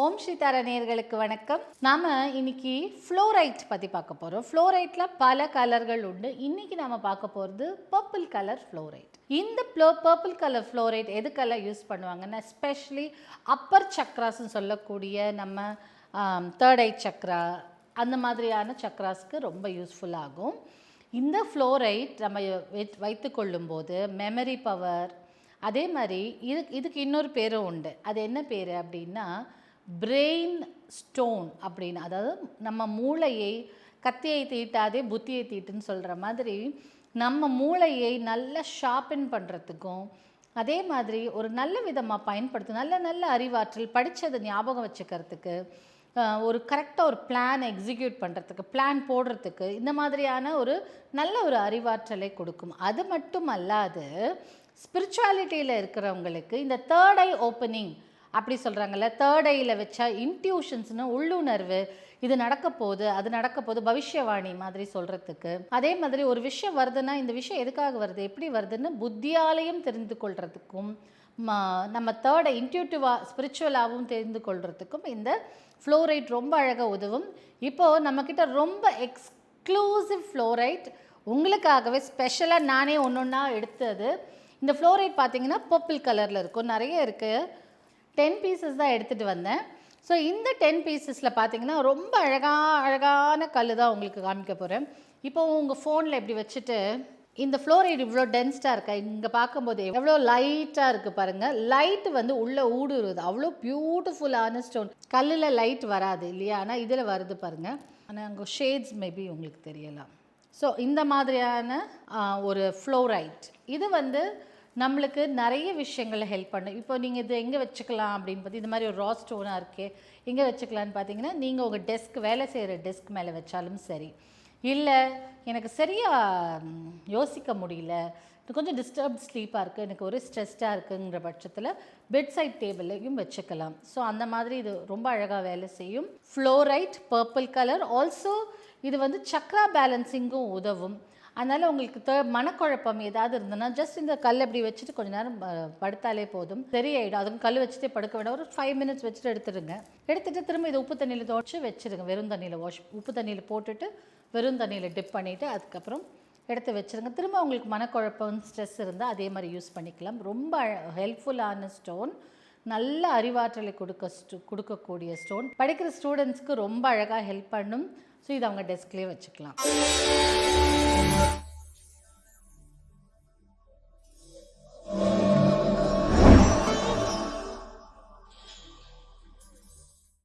ஓம் ஸ்ரீதார நேர்களுக்கு வணக்கம். நாம் இன்னைக்கு ஃப்ளோரைட் பற்றி பார்க்க போகிறோம் ஃப்ளோரைட்டில் பல கலர்கள் உண்டு. இன்னைக்கு நாம் பார்க்க போகிறது பர்பிள் கலர் ஃப்ளோரைட் இந்த ப்ளோ பர்பிள் கலர் ஃப்ளோரைட் எதுக்கெல்லாம் யூஸ் பண்ணுவாங்கன்னா எஸ்பெஷலி அப்பர் சக்ராஸ்ன்னு சொல்லக்கூடிய நம்ம தேர்ட் ஐ சக்ரா அந்த மாதிரியான சக்ராஸ்க்கு ரொம்ப யூஸ்ஃபுல் ஆகும். இந்த ஃப்ளோரைட் நம்ம வைத் வைத்து கொள்ளும்போது மெமரி பவர் அதே மாதிரி இது இதுக்கு இன்னொரு பேரும் உண்டு. அது என்ன பேர் அப்படின்னா பிரெயின் ஸ்டோன் அப்படின்னு அதாவது நம்ம மூளையை கத்தியை தீட்டாதே புத்தியை தீட்டுன்னு சொல்கிற மாதிரி நம்ம மூளையை நல்லா ஷார்பன் பண்ணுறதுக்கும் அதே மாதிரி ஒரு நல்ல விதமாக பயன்படுத்தும் நல்ல நல்ல அறிவாற்றல் படித்ததை ஞாபகம் வச்சுக்கிறதுக்கு ஒரு கரெக்டாக ஒரு பிளான் எக்ஸிக்யூட் பண்ணுறதுக்கு பிளான் போடுறதுக்கு இந்த மாதிரியான ஒரு நல்ல ஒரு அறிவாற்றலை கொடுக்கும். அது மட்டும் அல்லாது ஸ்பிரிச்சுவாலிட்டியில் இருக்கிறவங்களுக்கு இந்த தேர்ட் ஐ ஓப்பனிங் அப்படி சொல்கிறாங்கல்ல தேர்ட் ஐயில் வச்சா இன்ட்யூஷன்ஸ்னு உள்ளுணர்வு இது நடக்க போகுது அது நடக்க போகுது பவிஷ்யவாணி மாதிரி சொல்கிறதுக்கு அதே மாதிரி ஒரு விஷயம் வருதுன்னா இந்த விஷயம் எதுக்காக வருது எப்படி வருதுன்னு புத்தியாலையும் தெரிந்து கொள்கிறதுக்கும் நம்ம தேர்டை இன்ட்யூட்டிவாக ஸ்பிரிச்சுவலாகவும் தெரிந்து கொள்கிறதுக்கும் இந்த ஃப்ளோரைட் ரொம்ப அழகாக உதவும். இப்போது நம்மக்கிட்ட ரொம்ப எக்ஸ்க்ளூசிவ் ஃப்ளோரைட் உங்களுக்காகவே ஸ்பெஷலாக நானே ஒன்று ஒன்றா எடுத்தது. இந்த ஃப்ளோரைட் பார்த்தீங்கன்னா பர்பிள் கலரில் இருக்கும். நிறைய இருக்குது டென் பீசஸ் தான் எடுத்துகிட்டு வந்தேன். ஸோ இந்த டென் பீசஸில் பார்த்தீங்கன்னா ரொம்ப அழகா அழகான கல் தான் உங்களுக்கு காமிக்க போகிறேன் இப்போ உங்கள் ஃபோனில் இப்படி வச்சுட்டு இந்த ஃப்ளோரைடு இவ்வளோ டென்ஸ்டாக இருக்கா? இங்கே பார்க்கும்போது எவ்வளோ லைட்டாக இருக்குது பாருங்கள் லைட் வந்து உள்ளே ஊடுருது அவ்வளோ பியூட்டிஃபுல்லான ஸ்டோன் கல்லில் லைட் வராது இல்லையா? ஆனால் இதில் வருது பாருங்கள் ஆனால் அங்கே ஷேட்ஸ் மேபி உங்களுக்கு தெரியலாம். ஸோ இந்த மாதிரியான ஒரு ஃப்ளோரைட் இது வந்து நம்மளுக்கு நிறைய விஷயங்களில் ஹெல்ப் பண்ணும். இப்போ நீங்கள் இது எங்கே வச்சுக்கலாம் அப்படின்னு பார்த்து இந்த மாதிரி ஒரு ரா ஸ்டோனாக இருக்கே எங்கே வச்சுக்கலான்னு பார்த்தீங்கன்னா நீங்கள் உங்கள் டெஸ்க் வேலை செய்கிற டெஸ்க் மேலே வச்சாலும் சரி. இல்லை எனக்கு சரியாக யோசிக்க முடியல இது கொஞ்சம் டிஸ்டர்ப் ஸ்லீப்பாக இருக்குது எனக்கு ஒரு ஸ்ட்ரெஸ்டாக இருக்குங்கிற பட்சத்தில் பெட் சைட் டேபிளையும் வச்சுக்கலாம். ஸோ அந்த மாதிரி இது ரொம்ப அழகாக வேலை செய்யும். ஃப்ளோரைட் பர்பிள் கலர் ஆல்சோ இது வந்து சக்ரா பேலன்சிங்கும் உதவும். அதனால் உங்களுக்கு த மனக்குழப்பம் ஏதாவது இருந்ததுன்னா ஜஸ்ட் இந்த கல் அப்படி வச்சுட்டு கொஞ்ச நேரம் படுத்தாலே போதும். சரியாயிடும். அதுவும் கல் வச்சுட்டே படுக்க வேண்டாம் ஒரு ஃபைவ் மினிட்ஸ் வச்சுட்டு எடுத்துடுங்க. எடுத்துட்டு திரும்ப இதை உப்பு தண்ணியில் துவச்சி வச்சிருங்க வெறும் தண்ணியில் வாஷ் உப்பு தண்ணியில் போட்டுட்டு வெறும் தண்ணியில் டிப் பண்ணிவிட்டு அதுக்கப்புறம் எடுத்து வச்சிருங்க திரும்ப உங்களுக்கு மனக்குழப்பம் ஸ்ட்ரெஸ் இருந்தால் அதே மாதிரி யூஸ் பண்ணிக்கலாம். ரொம்ப ஹெல்ப்ஃபுல்லான ஸ்டோன் நல்ல அறிவாற்றலை கொடுக்க ஸ்டு- கொடுக்கக்கூடிய ஸ்டோன் படிக்கிற ஸ்டூடெண்ட்ஸ்க்கு ரொம்ப அழகாக ஹெல்ப் பண்ணும். ஸோ இதை அவங்க டெஸ்க்லேயே வச்சுக்கலாம்.